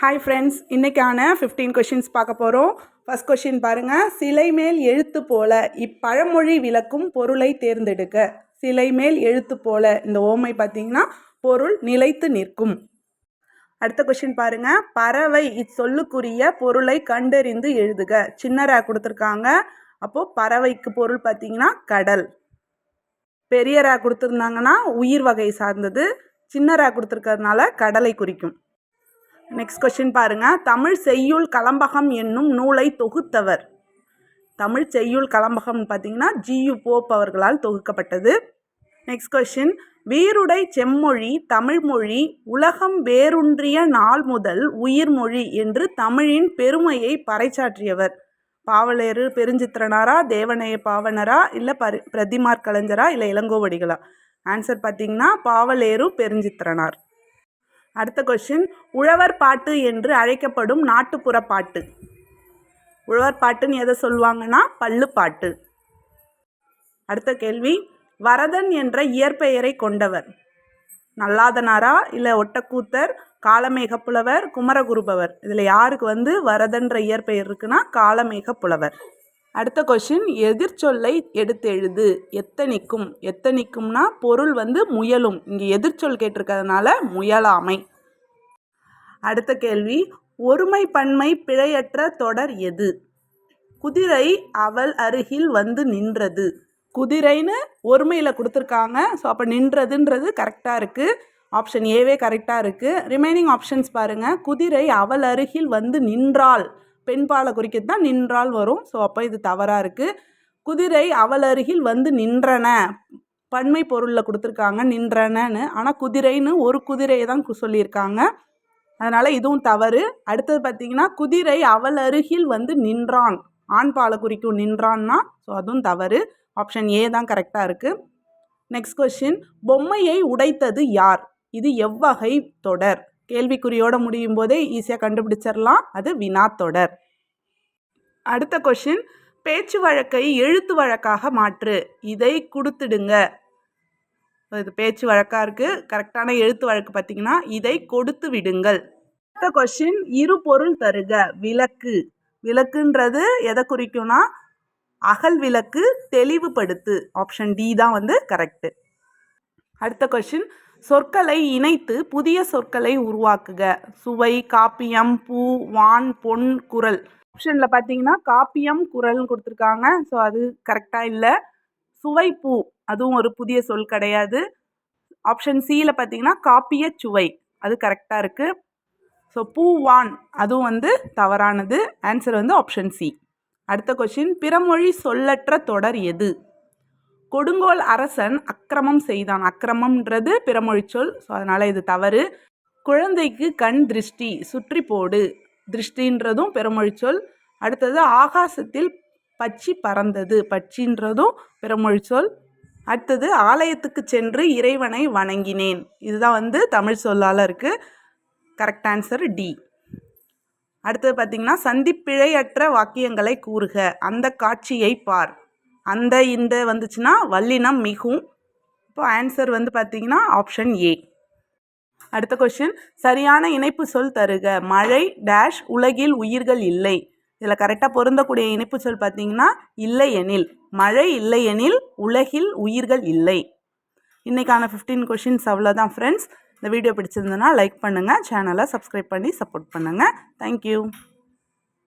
Hi friends இன்றைக்கான fifteen questions பார்க்க போகிறோம் ஃபஸ்ட் கொஷின் பாருங்கள் சிலை மேல் எழுத்து போல இப்பழமொழி விளக்கும் பொருளை தேர்ந்தெடுக்க. சிலை மேல் எழுத்து போல இந்த ஓமை பார்த்தீங்கன்னா பொருள் நிலைத்து நிற்கும். அடுத்த கொஷின் பாருங்கள் பறவை இச்சொல்லுக்குரிய பொருளை கண்டறிந்து எழுதுக. சின்னரா கொடுத்துருக்காங்க. அப்போது பறவைக்கு பொருள் பார்த்தீங்கன்னா கடல். பெரியரா கொடுத்துருந்தாங்கன்னா உயிர் வகை சார்ந்தது. சின்னரா கொடுத்துருக்கறதுனால கடலை குறிக்கும். நெக்ஸ்ட் கொஸ்டின் பாருங்க. தமிழ் செய்யுள் கலம்பகம் என்னும் நூலை தொகுத்தவர். தமிழ் செய்யுள் கலம்பகம் பார்த்தீங்கன்னா ஜியு போப் அவர்களால் தொகுக்கப்பட்டது. நெக்ஸ்ட் கொஸ்டின் வீருடை செம்மொழி தமிழ்மொழி உலகம் வேரூன்றிய நாள் முதல் உயிர்மொழி என்று தமிழின் பெருமையை பறைச்சாற்றியவர் பாவலேறு பெருஞ்சித்திரனாரா தேவனைய பாவனரா இல்லை பரி பிரதிமார் கலைஞரா இல்லை இளங்கோவடிகளா? ஆன்சர் பார்த்தீங்கன்னா பாவலேறு பெருஞ்சித்திரனார். அடுத்த கொஷின் உழவர் பாட்டு என்று அழைக்கப்படும் நாட்டுப்புற பாட்டு. உழவர் பாட்டுன்னு எதை சொல்லுவாங்கன்னா பல்லு பாட்டு. அடுத்த கேள்வி வரதன் என்ற இயற்பெயரை கொண்டவர். நல்லாதனாரா இல்லை ஒட்டக்கூத்தர் காலமேக புலவர் குமரகுருபவர்? இதில் யாருக்கு வந்து வரதன்ற இயற்பெயர் இருக்குன்னா காலமேக புலவர் அடுத்த கொஷின் எதிர்ச்சொல்லை எடுத்து எழுது எத்தனிக்கும்? எத்தனிக்கும்னா பொருள் வந்து முயலும். இங்கே எதிர்ச்சொல் கேட்டிருக்கிறதுனால முயலாமை. அடுத்த கேள்வி ஒருமை பன்மை பிழையற்ற தொடர் எது? குதிரை அவள் அருகில் வந்து நின்றது. குதிரைன்னு ஒருமையில் கொடுத்துருக்காங்க. ஸோ அப்போ நின்றதுன்றது கரெக்டாக இருக்குது ஆப்ஷன் ஏவே கரெக்டாக இருக்குது ரிமைனிங் ஆப்ஷன்ஸ் பாருங்கள் குதிரை அவள் அருகில் வந்து நின்றாள் பெண்பாலை குறிக்கிறது தான் நின்றால் வரும். ஸோ அப்போ இது தவறாக இருக்குது குதிரை அவள் அருகில் வந்து நின்றன. பன்மை பொருளில் கொடுத்துருக்காங்க நின்றனன்னு. ஆனால் குதிரைன்னு ஒரு குதிரையை தான் சொல்லியிருக்காங்க. அதனால் இதுவும் தவறு. அடுத்தது பார்த்திங்கன்னா குதிரை அவள் அருகில் வந்து நின்றான். ஆண் பாலை குறிக்கும் நின்றான்னா ஸோ அதுவும் தவறு. ஆப்ஷன் ஏ தான் கரெக்டாக இருக்குது நெக்ஸ்ட் கொஷின் பொம்மையை உடைத்தது யார்? இது எவ்வகை தொடர். கேள்விக்குறியோட முடியும் போதே ஈஸியாக கண்டுபிடிச்சிடலாம் அது வினாத்தொடர் அடுத்த கொஷின் பேச்சு வழக்கை எழுத்து வழக்காக மாற்று. இதை கொடுத்துடுங்க. இது பேச்சு வழக்காக இருக்குது கரெக்டான எழுத்து வழக்கு பார்த்தீங்கன்னா இதை கொடுத்து விடுங்கள். அடுத்த கொஷின் இரு பொருள் தருக. விளக்கு. விளக்குன்றது எதை குறிக்கும்னா அகல் விளக்கு தெளிவுபடுத்து. ஆப்ஷன் டி தான் வந்து கரெக்டு அடுத்த கொஷின் சொற்களை இணைத்து புதிய சொற்களை உருவாக்குக. சுவை காப்பியம் பூ வான் பொன் குரல். ஆப்ஷனில் பார்த்தீங்கன்னா காப்பியம் குரல்னு கொடுத்துருக்காங்க. ஸோ அது கரெக்டாக இல்லை. சுவை பூ. அதுவும் ஒரு புதிய சொல் கிடையாது. ஆப்ஷன் சியில் பார்த்தீங்கன்னா காப்பிய சுவை. அது கரெக்டாக இருக்குது ஸோ பூ வான். அதுவும் வந்து தவறானது. ஆன்சர் வந்து ஆப்ஷன் சி அடுத்த கொஷின் பிறமொழி சொல்லற்ற தொடர் எது? கொடுங்கோல் அரசன் அக்கிரமம் செய்தான். அக்கிரமம்ன்றது பிறமொழி சொல். ஸோ அதனால் இது தவறு. குழந்தைக்கு கண் திருஷ்டி சுற்றி போடு. திருஷ்டின்றதும் பிறமொழி சொல். அடுத்தது ஆகாசத்தில் பச்சி பறந்தது. பச்சின்றதும் பிறமொழி சொல். அடுத்தது ஆலயத்துக்கு சென்று இறைவனை வணங்கினேன். இதுதான் வந்து தமிழ் சொல்லால் இருக்குது கரெக்ட் ஆன்சர் டி அடுத்தது பார்த்திங்கன்னா சந்திப்பிழையற்ற வாக்கியங்களை கூறுக. அந்த காட்சியை பார். அந்த இந்த வந்துச்சுன்னா வல்லினம் மிகும். இப்போ ஆன்சர் வந்து பார்த்திங்கன்னா ஆப்ஷன் ஏ அடுத்த கொஷின் சரியான இணைப்பு சொல் தருக. மழை டேஷ் உலகில் உயிர்கள் இல்லை. இதில் கரெக்டாக பொருந்தக்கூடிய இணைப்பு சொல் பார்த்தீங்கன்னா இல்லை எனில் மழை இல்லை எனில் உலகில் உயிர்கள் இல்லை. இன்றைக்கான ஃபிஃப்டீன் கொஷின்ஸ் அவ்வளோதான் ஃப்ரெண்ட்ஸ் இந்த வீடியோ பிடிச்சிருந்ததுன்னா லைக் பண்ணுங்கள் சேனலை சப்ஸ்கிரைப் பண்ணி சப்போர்ட் பண்ணுங்கள் தேங்க்யூ